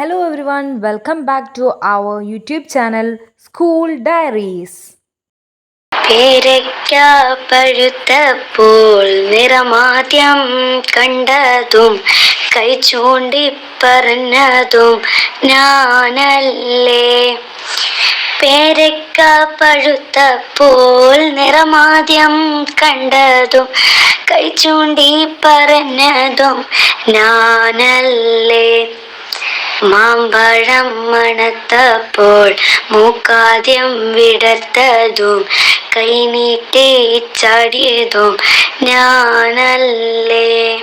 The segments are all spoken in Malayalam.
Hello one welcome back to our YouTube channel school diaries പേരയ്ക്ക പഴുത്തപ്പോൾ നിറമാദ്യം കണ്ടതും കൈ ചൂണ്ടി പറഞ്ഞതും ഞാനല്ലേ? പേരയ്ക്ക പഴുത്തപ്പോൾ നിറമാദ്യം കണ്ടതും കൈ ചൂണ്ടി പറഞ്ഞതും ഞാനല്ലേ? മാമ്പഴം മണത്തപ്പോൾ മൂക്കാദ്യം വിടർത്തതും കൈനീട്ടി ചാടിയതും ഞാനല്ലേ.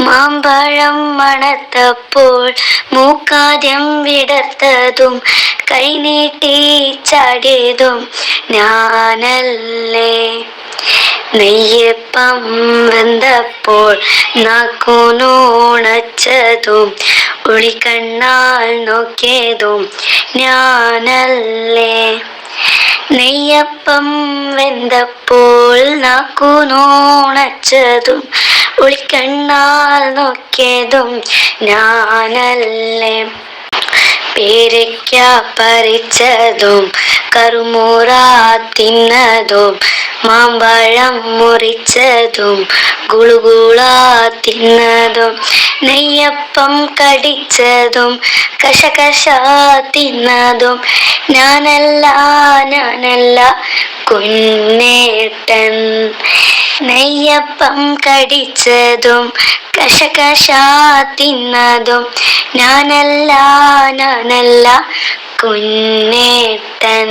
മാമ്പഴം മണത്തപ്പോൾ മൂക്കാദ്യം വിടർത്തതും കൈനീട്ടി ചാടിയതും ഞാനല്ലേ. നെയ്യപ്പം വെന്തപ്പോൾ നാക്കൂനുണച്ചതും ഉളിക്കണ്ണാൽ നോക്കിയതും ഞാനല്ലേ? നെയ്യപ്പം വെന്തപ്പോൾ നാക്കുനോണച്ചതും ഉളിക്കണ്ണാൽ നോക്കിയതും ഞാനല്ലേ? പേരയ്ക്ക പറിച്ചതും കറുമുറ തിന്നതും മാമ്പഴം മുറിച്ചതും ഗുളുകുളാ തിന്നതും നെയ്യപ്പം കടിച്ചതും കശകശ തിന്നതും ഞാനല്ല ഞാനല്ല കുഞ്ഞേട്ടൻ. നെയ്യപ്പം കടിച്ചതും കശകശ തിന്നതും ഞാനല്ല ഞാനല്ല കുഞ്ഞേട്ടൻ.